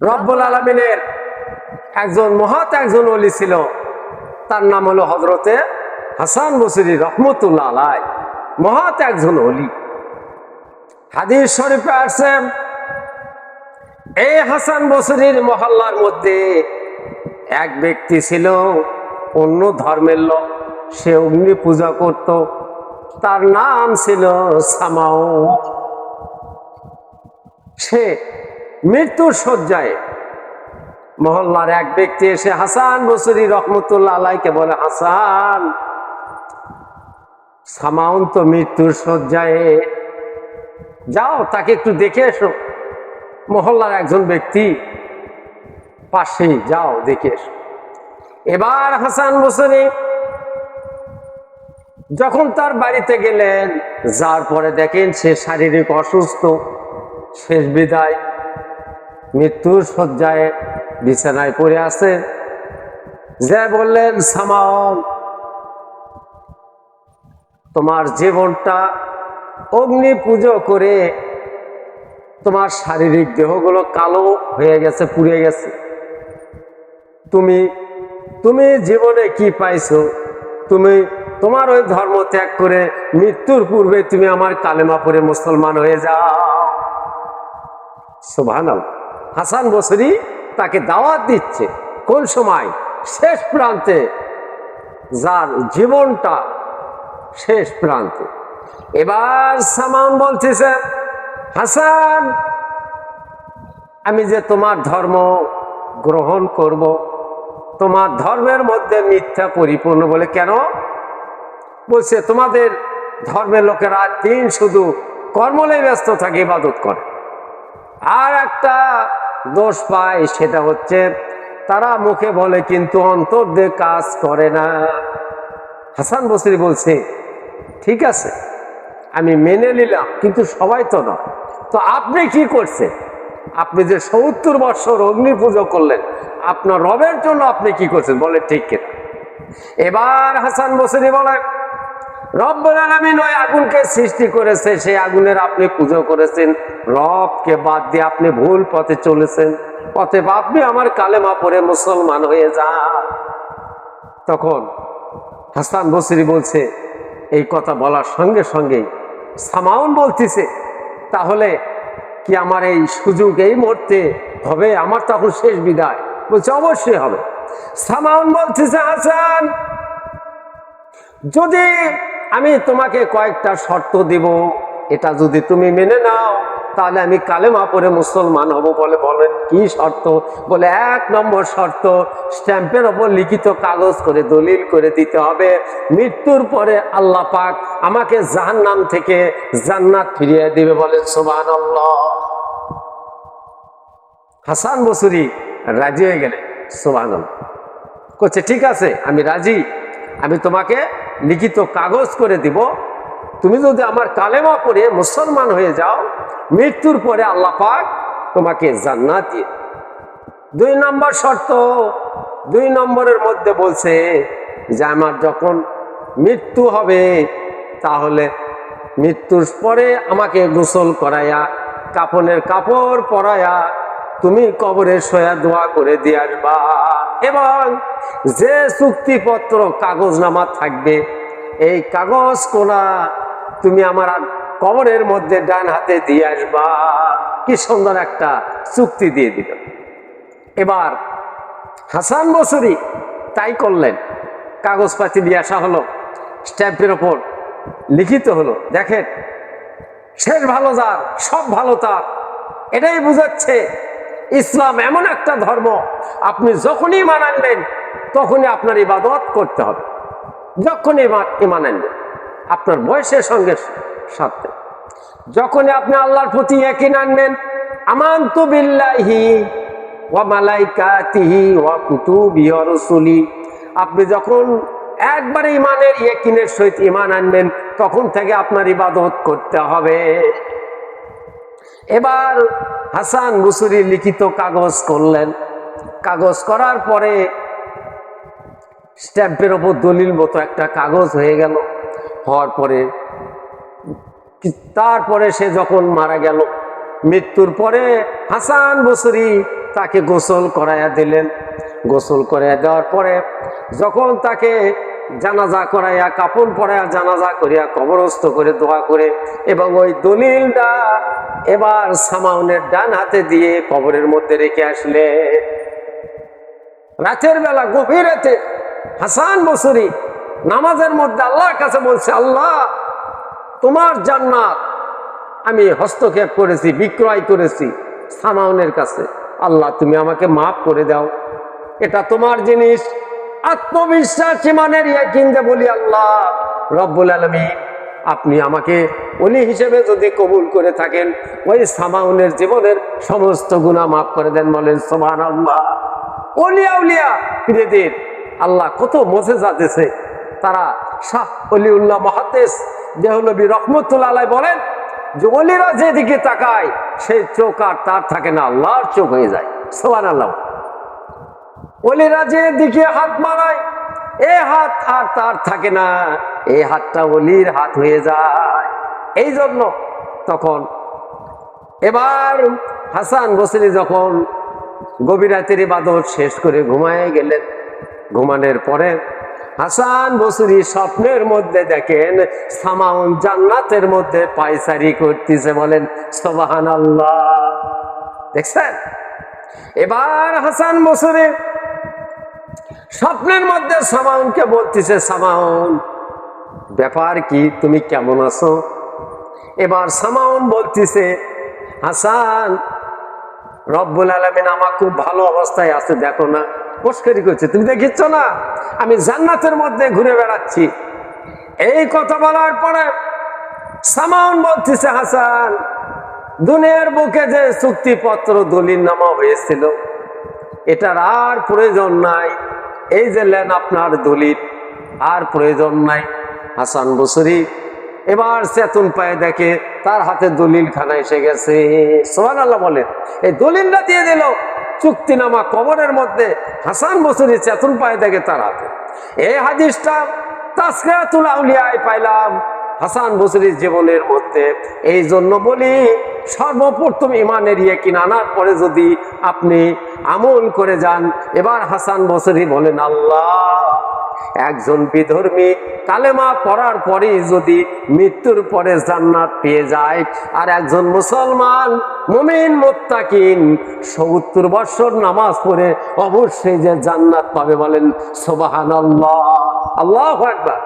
রব্বুল আলমিনের একজন মহৎ একজন অলি ছিল। তার নাম হলো হজরতে হাসান বসরি রহমতুল্লাহ আলাই মহৎ একজন অলি হাদিস শরীফে আসছে, এই হাসান বসরির মহল্লার মধ্যে এক ব্যক্তি ছিল, অন্য ধর্মের লোক। সে অগ্নি পূজা করত। তার নাম ছিল সামাও সে মৃত্যুর শয্যায় মহল্লার এক ব্যক্তি এসে হাসান বসরি রহমতুল্লাহ আলাইকে বলে, হাসান সামাউন তো মৃত্যুর শয্যায় যাও, তাকে একটু দেখে এসো। মহল্লার একজন ব্যক্তি, পাশেই যাও, দেখে এসো। এবার হাসান বসরি যখন তার বাড়িতে গেলেন যার পরে দেখেন সে শারীরিক অসুস্থ। শেষ বিদায় মৃত্যুর শয্যায় বিছানায় পড়ে আছে। যে বললেন, সামাও, তোমার জীবনটা অগ্নি পুজো করে তোমার শারীরিক দেহগুলো কালো হয়ে গেছে, পুড়ে গেছে। তুমি তুমি জীবনে কি পাইছো? তুমি তোমার ওই ধর্ম ত্যাগ করে মৃত্যুর পূর্বে তুমি আমার কালেমা পরে মুসলমান হয়ে যাও। সুবহান হাসান বসরি তাকে দাওয়াত দিচ্ছে। কোন সময়? শেষ প্রান্তে। যার জীবনটা শেষ প্রান্তে। এবার সামান বলতেছে, হাসান, আমি যে তোমার ধর্ম গ্রহণ করব, তোমার ধর্মের মধ্যে মিথ্যা পরিপূর্ণ বলে কেন? বলছে, তোমাদের ধর্মের লোকেরা দিন শুধু কর্মলে ব্যস্ত থাকে, ইবাদত করে। আর একটা দোষ পায় সেটা হচ্ছে তারা মুখে বলে কিন্তু অন্তর দিয়ে কাজ করে না। হাসান বসরি বলছে, ঠিক আছে, আমি মেনে নিলাম, কিন্তু সবাই তো নয়। তো আপনি কি করছেন? আপনি যে সত্তর বৎসর অগ্নি পুজো করলেন, আপনার রবের জন্য আপনি কি করছেন? বলে ঠিক কিনা? এবার হাসান বসরি বলে রব্বুল আলামিন ওই আগুনকে সৃষ্টি করেছে, সেই আগুনের আপনি পুজো করেছেন। রবকে বাদ দিয়ে আপনি ভুল পথে চলেছেন। পথে আপনি আমার কালেমা পরে মুসলমান হয়ে যান। তখন হাসান বসরি বলছে, এই কথা বলার সঙ্গে সঙ্গেই সামাউন বলতেছে, তাহলে কি আমার এই সুযোগ এই মুহূর্তে হবে? আমার তখন শেষ বিদায়। বলছে, অবশ্যই হবে। সামাউন বলতেছে, হাসান, যদি আমি তোমাকে কয়েকটা শর্ত দিব। এটা যদি তুমি মেনে নাও, তাহলে আমি কালেমা পরে মুসলমান হব বলে বলেন কি শর্ত? বলে এক নম্বর শর্ত, স্ট্যাম্পের ওপর লিখিত কাগজ করে দলিল করে দিতে হবে। মৃত্যুর পরে আল্লাহ পাক আমাকে জাহান্নাম থেকে জান্নাত ফিরিয়ে দিবে বলেন সোবান হাসান বসুরি রাজি হয়ে গেলেন সোবান করছে ঠিক আছে, আমি রাজি। আমি তোমাকে লিখিত কাগজ করে দিব। তুমি যদি আমার কালেমা পড়ে মুসলমান হয়ে যাও, মৃত্যুর পরে আল্লাহ পাক তোমাকে জান্নাত দিয়ে দুই নম্বর শর্ত, দুই নম্বরের মধ্যে বলছে যে আমার যখন মৃত্যু হবে, তাহলে মৃত্যুর পরে আমাকে গোসল করাইয়া, কাপনের কাপড় পরাইয়া, তুমি কবরে সয়া দোয়া করে দিয়ে আসবা। এবং যে চুক্তিপত্র কাগজনামা থাকবে, এই কাগজ কোনা তুমি আমার কবরের মধ্যে ডান হাতে দিয়ে আসবা। কি সুন্দর একটা চুক্তি দিয়ে দিল। এবার হাসান বসুরি তাই করলেন। কাগজপাতি দিয়ে আসা হলো, স্ট্যাম্পের ওপর লিখিত হলো, দেখেন, শেষ ভালো যার, সব ভালো তার। এটাই বুঝাচ্ছে ইসলাম এমন একটা ধর্ম, আপনি যখনই ইমান আনবেন, তখনই আপনার ইবাদত করতে হবে। যখনই ইমান আনবেন, আপনার বয়সের সঙ্গে সাথে। যখনই আপনি আল্লাহর প্রতি একই আনবেন, আমান্ত বিল্লাহি আপনি যখন একবারে ইমানের ইয়েকিনের সহিত ইমান আনবেন, তখন থেকে আপনার ইবাদত করতে হবে। এবার হাসান বুসুরি লিখিত কাগজ করলেন। কাগজ করার পরে স্ট্যাম্পের ওপর দলিল মতো একটা কাগজ হয়ে গেল। হওয়ার পরে তারপরে সে যখন মারা গেল, মৃত্যুর পরে হাসান বসরি তাকে গোসল করাইয়া দিলেন। গোসল করাইয়া দেওয়ার পরে যখন তাকে জানাজা করাইয়া, কাপড় পরাইয়া, জানাজা করিয়া, কবরস্থ করে দোয়া করে এবং ওই দলিলটা এবার সামাউনের ডান হাতে দিয়ে কবরের মধ্যে রেখে আসলে। রাতের বেলা, গভীর রাতে হাসান বসুরি নামাজের মধ্যে আল্লাহর কাছে বলছে, আল্লাহ, তোমার জান্নাত আমি হস্তক্ষেপ করেছি, বিক্রয় করেছি সামাউনের কাছে। আল্লাহ, তুমি আমাকে মাফ করে দাও। এটা তোমার জিনিস আত্মবিশ্বাস ইমানের কিনতে বলি আল্লাহ। রব্বুল আলমী আপনি আমাকে অলি হিসেবে যদি কবুল করে থাকেন, ওই সামাউনের জীবনের সমস্ত গুণা মাফ করে দেন, বলেন সোমান আল্লাহ অলিয়া উলিয়া পীরেদের আল্লাহ কত মজে যাতেছে তারা শাহ অলিউল্লাহ মহাতেস দেহলবী রহমতুল্লাহ আলাই বলেন যে অলিরা যেদিকে তাকায়, সেই চোখ আর তার থাকে না, আল্লাহর চোখ হয়ে যায়। সোমান আল্লাহ অলিরা যে দিকে হাত মারায় এ হাত আর তার থাকে না এই হাতটা অলির হাত হয়ে যায়। এই জন্য তখন এবার হাসান বসরি যখন গভীর রাতের ইবাদত শেষ করে ঘুমায় গেলেন, ঘুমানোর পরে হাসান বসুরি স্বপ্নের মধ্যে দেখেন, সামাউন জান্নাতের মধ্যে পায়সারি করতেছে বলেন সবাহান আল্লাহ দেখছেন? এবার হাসান বসুরি স্বপ্নের মধ্যে সামাউনকে বলতেছে, সামাউন, ব্যাপার কি? তুমি কেমন আছো? এবার সামাউন বলতেছে, হাসান, রব্বুল আলমিন আমার খুব ভালো অবস্থায় আছে, দেখো না কোষ্কারি করছে। তুমি দেখিচ্ছ না? আমি জান্নাতের মধ্যে ঘুরে বেড়াচ্ছি। এই কথা বলার পরে সামাউন বলতেছে, হাসান, দুনিয়ার বুকে যে চুক্তিপত্র দলিল নামা হয়েছিল, এটার আর প্রয়োজন নাই। এই যে লেন আপনার দলিল, আর প্রয়োজন নাই। হাসান বসরি এবার চেতন পায়ে দেখে তার হাতে দলিল খানা এসে গেছে। সোহান আল্লাহ বলেন, এই দলিলটা দিয়ে দিল। চুক্তিনামা কবরের মধ্যে হাসান বসরি চেতন পায়ে দেখে তার হাতে। এই হাদিসটা তাসকাতুল আউলিয়ায় পাইলাম। হাসান বসরির জীবনের মধ্যে। এই জন্য বলি, সর্বপ্রথম ইমানের ইয়েকিন আনার পরে যদি আপনি আমল করে যান, এবার হাসান বসরি বলেন, আল্লাহ, একজন বিধর্মী, কালেমা পড়ার পরে যদি মৃত্যুর পরে জান্নাত পেয়ে যায়, আর একজন মুসলমান, মুমিন, মোত্তাকিন, সত্তর বৎসর নামাজ পড়ে অবশ্যই যে জান্নাত পাবে বলেন সোবাহান আল্লাহ আল্লাহ একবার